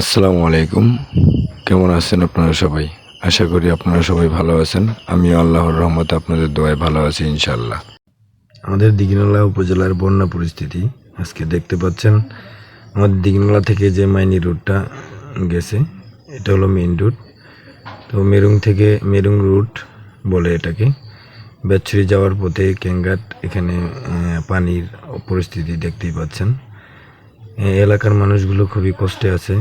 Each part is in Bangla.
আসসালামু আলাইকুম। কেমন আছেন আপনারা সবাই? আশা করি আপনারা সবাই ভালো আছেন। আমি আল্লাহর রহমতে আপনাদের দোয়ায় ভালো আছি ইনশাল্লাহ আমাদের দিঘিনালা উপজেলার বন্যা পরিস্থিতি আজকে দেখতে পাচ্ছেন। আমাদের দিঘিনালা থেকে যে মাইনি রুটটা গেছে, এটা হলো মেইন রুট তো মেরুং থেকে মেরুং রুট বলে এটাকে। বেচুরি যাওয়ার পথে ক্যাঙ্গাট এখানে পানির পরিস্থিতি দেখতেই পাচ্ছেন। এলাকার মানুষগুলো খুবই কষ্টে আছে।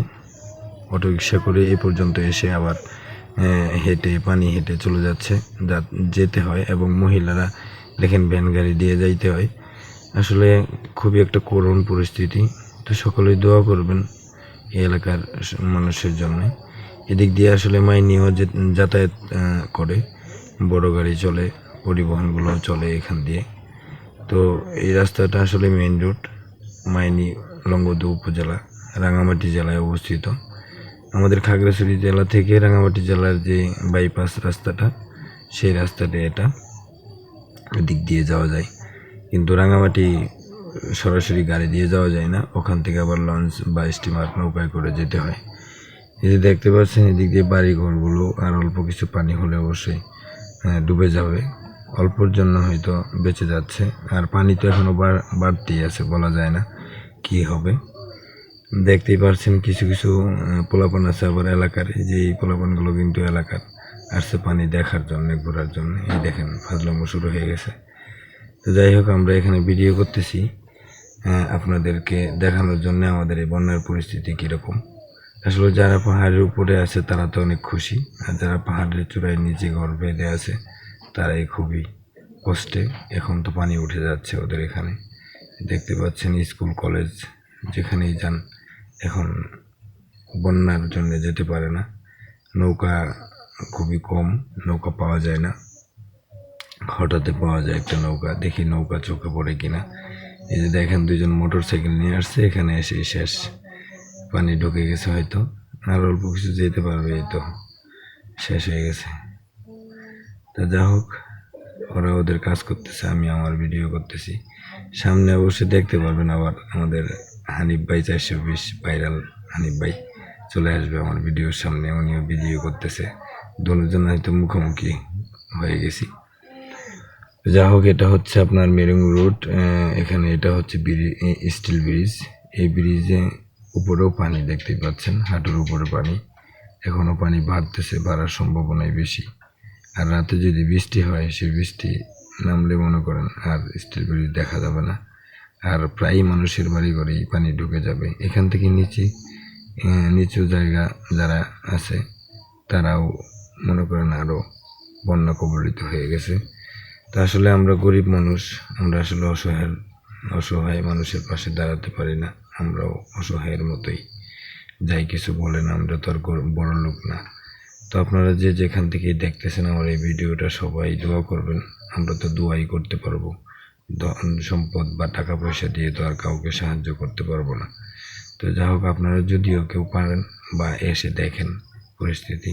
অটো রিক্সা করে এই পর্যন্ত এসে আবার হেঁটে, পানি হেঁটে চলে যাচ্ছে। যা, যেতে হয় এবং মহিলারা দেখেন ভ্যান গাড়ি দিয়ে যাইতে হয়। আসলে খুবই একটা করুণ পরিস্থিতি। তো সকলেই দোয়া করবেন এই এলাকার মানুষের জন্য। এদিক দিয়ে আসলে মাইনিও যাতায়াত করে। বড় গাড়ি চলে, পরিবহনগুলো চলে এখান দিয়ে। তো এই রাস্তাটা আসলে মেইন রোড, মাইনি, লঙ্গদু উপজেলা, রাঙামাটি জেলায় অবস্থিত। খাগড়াছড়ি জেলা থেকে রাঙামাটি জেলার যে বাইপাস রাস্তাটা সেই রাস্তাতে এটা। দিক দিয়ে যাওয়া যায়। কিন্তু রাঙামাটি সরাসরি গাড়ি দিয়ে যাওয়া যায় না। ওখান থেকে আবার লঞ্চ বা স্টিমার নৌকায় করে যেতে হয়। এই যে দেখতে পাচ্ছেন এদিক দিয়ে বাড়ি ঘরগুলো আর অল্প কিছু পানি হলে অবশ্যই আহ, ডুবে যাবে। অল্পর জন্য হয়তো বেঁচে যাচ্ছে। আর পানি তো এখনও বাড়তেই আছে বলা যায় না কি হবে। দেখতেই পারছেন কিছু কিছু পোলাপান আছে আবার এলাকার। যে এই পোলাপানগুলো কিন্তু এলাকার। আসছে পানি দেখার জন্য, ঘোরার জন্য। এই দেখেন, ফাজলামো শুরু হয়ে গেছে। তো যাই হোক, আমরা এখানে ভিডিও করতেছি। আপনাদেরকে দেখানোর জন্য আমাদের এই বন্যার পরিস্থিতি কীরকম। আসলে যারা পাহাড়ের উপরে আছে, তারা তো অনেক খুশি। আর যারা পাহাড়ের চূড়ায় নিচে ঘর বেঁধে আছে, তারাই খুবই কষ্টে। এখন তো পানি উঠে যাচ্ছে ওদের এখানে। দেখতে পাচ্ছেন, স্কুল, কলেজ যেখানেই যান, এখন বন্যার জন্য যেতে পারে না। নৌকা খুবই কম, নৌকা পাওয়া যায় না। হঠাৎ পাওয়া যায় একটা নৌকা, দেখি নৌকা চোখে পড়ে কিনা। এই যে দেখেন দুজন মোটর সাইকেল নিয়ে আসছে, এখানে এসে শেষ। পানি ঢুকে গেছে হয়তো, আর অল্প কিছু যেতে পারবে, এই তো শেষ হয়ে গেছে। তা যা হোক, ওরা ওদের কাজ করতেছে, আমি আমার ভিডিও করতেছি। সামনে অবশ্যই দেখতে পারবেন আবার আমাদের হানিফ ভাই চারশো বিশ ভাইরাল হানিফ ভাই চলে আসবে আমার ভিডিওর সামনে, উনিও ভিডিও করতেছে। দুজন হয়তো মুখোমুখি হয়ে গেছি। যা হোক, এটা হচ্ছে আপনার মেরুং রোড এখানে এটা হচ্ছে স্টিল ব্রিজ এই ব্রিজে উপরেও পানি দেখতে পাচ্ছেন, হাঁটুর উপরে পানি। এখনও পানি বাড়তেছে, বাড়ার সম্ভাবনাই বেশি। আর রাতে যদি বৃষ্টি হয়, সেই বৃষ্টি নামলে মনে করেন আর স্টিল ব্রিজ দেখা যাবে না। আর প্রায়ই মানুষের বাড়ি ঘরেই পানি ঢুকে যাবে। এখান থেকে নিচে নিচু জায়গা যারা আছে, তারাও মনে করেন আরও বন্যা কবলিত হয়ে গেছে। তা আসলে আমরা গরিব মানুষ, আমরা আসলে অসহায় অসহায় মানুষের পাশে দাঁড়াতে পারি না। আমরাও অসহায়ের মতোই। যাই কিছু বলেন, আমরা তো আর বড় লোক না। তো আপনারা যে যেখান থেকে দেখতেছেন আমার এই ভিডিওটা, সবাই দোয়া করবেন। আমরা তো দোয়াই করতে পারব। ধন সম্পদ বা টাকা পয়সা দিয়ে তো আর কাউকে সাহায্য করতে পারব না। তো যা হোক, আপনারা যদিও কেউ পারেন বা এসে দেখেন পরিস্থিতি,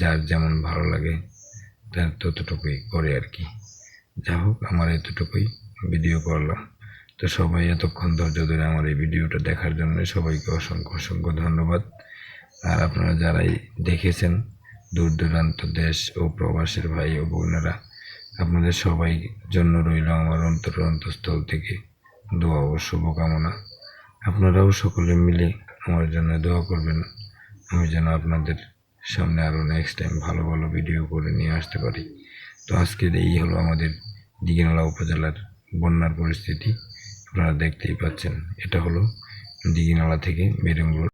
যার যেমন ভালো লাগে তার ততটুকুই করে আর কি। যা হোক, আমার এতটুকুই ভিডিও করলাম তো সবাই এতক্ষণ ধৈর্য ধরে আমার এই ভিডিওটা দেখার জন্য সবাইকে অসংখ্য অসংখ্য ধন্যবাদ। আর আপনারা যারাই দেখেছেন, দূর দূরান্ত দেশ ও প্রবাসের ভাই ও বোনেরা আপনাদের সবাই জন্য রইল আমার অন্তর অন্তঃস্থল থেকে দোয়া ও শুভকামনা। আপনারাও সকলে মিলে আমার জন্য দোয়া করবেন। আমি যেন আপনাদের সামনে আরও নেক্সট টাইম ভালো ভালো ভিডিও করে নিয়ে আসতে পারি। তো আজকের এই হলো আমাদের দিঘিনালা উপজেলার বন্যার পরিস্থিতি। আপনারা দেখতেই পাচ্ছেন, এটা হলো দিঘিনালা থেকে মেরুং রোড।